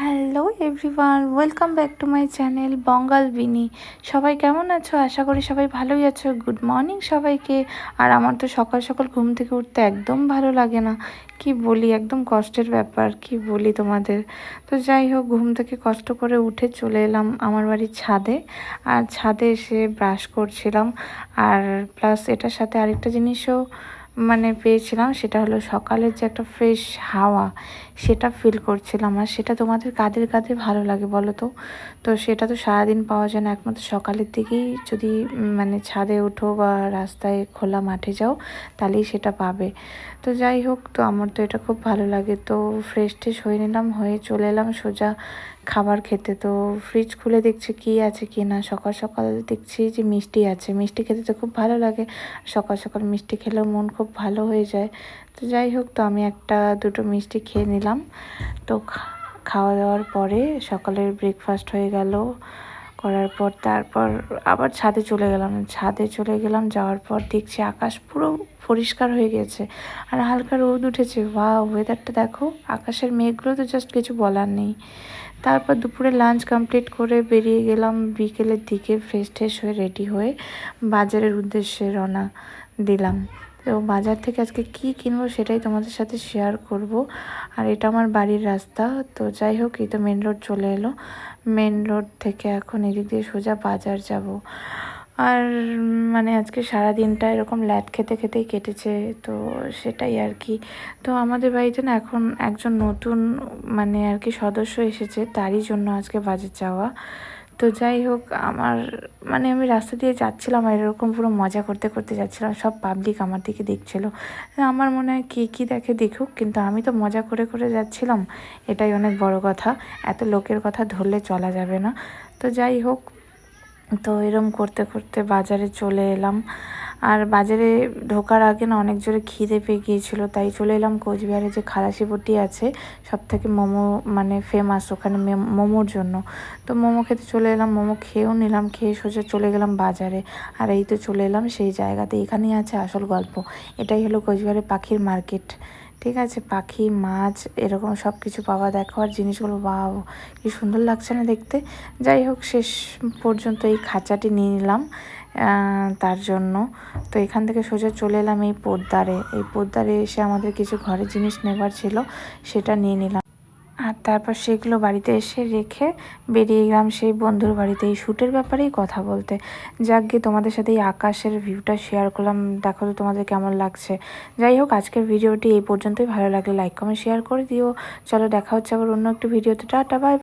Hello everyone welcome back to my channel Bangal Bini সবাই কেমন আছো? আশা করি সবাই ভালোই আছো। গুড মর্নিং সবাইকে। আর আমার তো সকাল সকাল ঘুম থেকে উঠতে একদম ভালো লাগে না। কি বলি? একদম কষ্টের ব্যাপার। কি বলি তোমাদের? তো যাই হোক, ঘুম থেকে কষ্ট করে উঠে চলে এলাম আমার বাড়ির ছাদে। আর ছাদে এসে ব্রাশ করছিলাম। আর প্লাস এটার সাথে আরেকটা জিনিসও মানে পেয়েছিলাম সেটা হলো সকালের যে একটা ফ্রেশ হাওয়া, সেটা ফিল করছিলাম। আর সেটা তোমাদের কাদের কাদের ভালো লাগে বলো তো? তো সেটা তো সারাদিন পাওয়া যায় না। একমাত্র সকালের দিকেই যদি মানে ছাদে ওঠো বা রাস্তায় খোলা মাঠে যাও, তাহলেই সেটা পাবে। তো যাই হোক, তো আমার তো এটা খুব ভালো লাগে। তো ফ্রেশ ট্রেশ হয়ে নিলাম, হয়ে চলে এলাম সোজা খাবার খেতে, তো ফ্রিজ খুলে দেখছি কি আছে, কি না। সকাল সকাল দেখছি যে মিষ্টি আছে। মিষ্টি খেতে তো খুব ভালো লাগে। সকাল সকাল মিষ্টি খেলেও মন খুব ভালো হয়ে যায়। তো যাই হোক, তো আমি একটা দুটো মিষ্টি খেয়ে নিলাম। তো খাওয়া দাওয়ার পরে সকালের ব্রেকফাস্ট হয়ে গেল। করার পর তারপর আবার ছাদে চলে গেলাম। ছাদে চলে গেলাম, যাওয়ার পর দেখছি আকাশ পুরো পরিষ্কার হয়ে গেছে আর হালকা রোদ উঠেছে। বা ওয়েদারটা দেখো, আকাশের মেঘগুলো তো জাস্ট কিছু বলার নেই। তারপর দুপুরে লাঞ্চ কমপ্লিট করে বেরিয়ে গেলাম বিকেলের দিকে ফ্রেশ ট্রেশ হয়ে রেডি হয়ে বাজারের উদ্দেশ্যে রওনা দিলাম। তো বাজার থেকে আজকে কি কিনবো সেটাই তোমাদের সাথে শেয়ার করব। আর এটা আমার বাড়ির রাস্তা, তো যাই হোক, এই তো মেন রোড চলে এলো। মেন রোড থেকে এখন এদিক দিয়ে সোজা বাজার যাব। আর মানে আজকে সারা দিনটা এরকম ল্যাট খেতে খেতেই কেটেছে, তো সেটাই আর কি। তো আমাদের বাড়িতে না এখন একজন নতুন মানে আর কি সদস্য এসেছে, তারই জন্য আজকে বাজার যাওয়া। তো যাই হোক, আমার মানে আমি রাস্তা দিয়ে যাচ্ছিলাম আর এরকম পুরো মজা করতে করতে যাচ্ছিলাম। সব পাবলিক আমার দিকে দেখছিল। আমার মনে হয় কী কী দেখে দেখুক, কিন্তু আমি তো মজা করে করে যাচ্ছিলাম। এটাই অনেক বড় কথা। এত লোকের কথা ধরলে চলা যাবে না। তো যাই হোক, তো এরম করতে করতে বাজারে চলে এলাম। আর বাজারে ঢোকার আগে না অনেক জোরে খিদে পেয়ে গিয়েছিল, তাই চলে এলাম কোচবিহারে যে খালাসিপট্টি আছে সব থেকে মোমো মানে ফেমাস ওখানে মোমোর জন্য। তো মোমো খেতে চলে এলাম, মোমো খেয়েও নিলাম, খেয়ে সোজা চলে গেলাম বাজারে। আর এই তো চলে এলাম সেই জায়গাতে, এখানেই আছে আসল গল্প। এটাই হলো কোচবিহারের পাখির মার্কেট। ঠিক আছে, পাখি, মাছ, এরকম সব কিছু পাওয়া, দেখো, আর জিনিসগুলো বাও কি সুন্দর লাগছে না দেখতে। যাই হোক, শেষ পর্যন্ত এই খাঁচাটি নিয়ে নিলাম তার জন্য। তো এখান থেকে সোজা চলে এলাম এই পোদ্দারে। এই পোদ্দারে এসে আমাদের কিছু ঘরের জিনিস নেবার ছিল, সেটা নিয়ে নিলাম। তারপর সেগুলো বাড়িতে এসে রেখে বেরিয়ে গেলাম সেই বন্ধুর বাড়িতে। এই শ্যুটের ব্যাপারেই কথা বলতে। যাক গিয়ে তোমাদের সাথে এই আকাশের ভিউটা শেয়ার করলাম। দেখো তো তোমাদের কেমন লাগছে। যাই হোক, আজকের ভিডিওটি এই পর্যন্তই। ভালো লাগলে লাইক কমেন্ট শেয়ার করে দিও। চলো, দেখা হচ্ছে আবার অন্য একটি ভিডিওতে টাটা বাই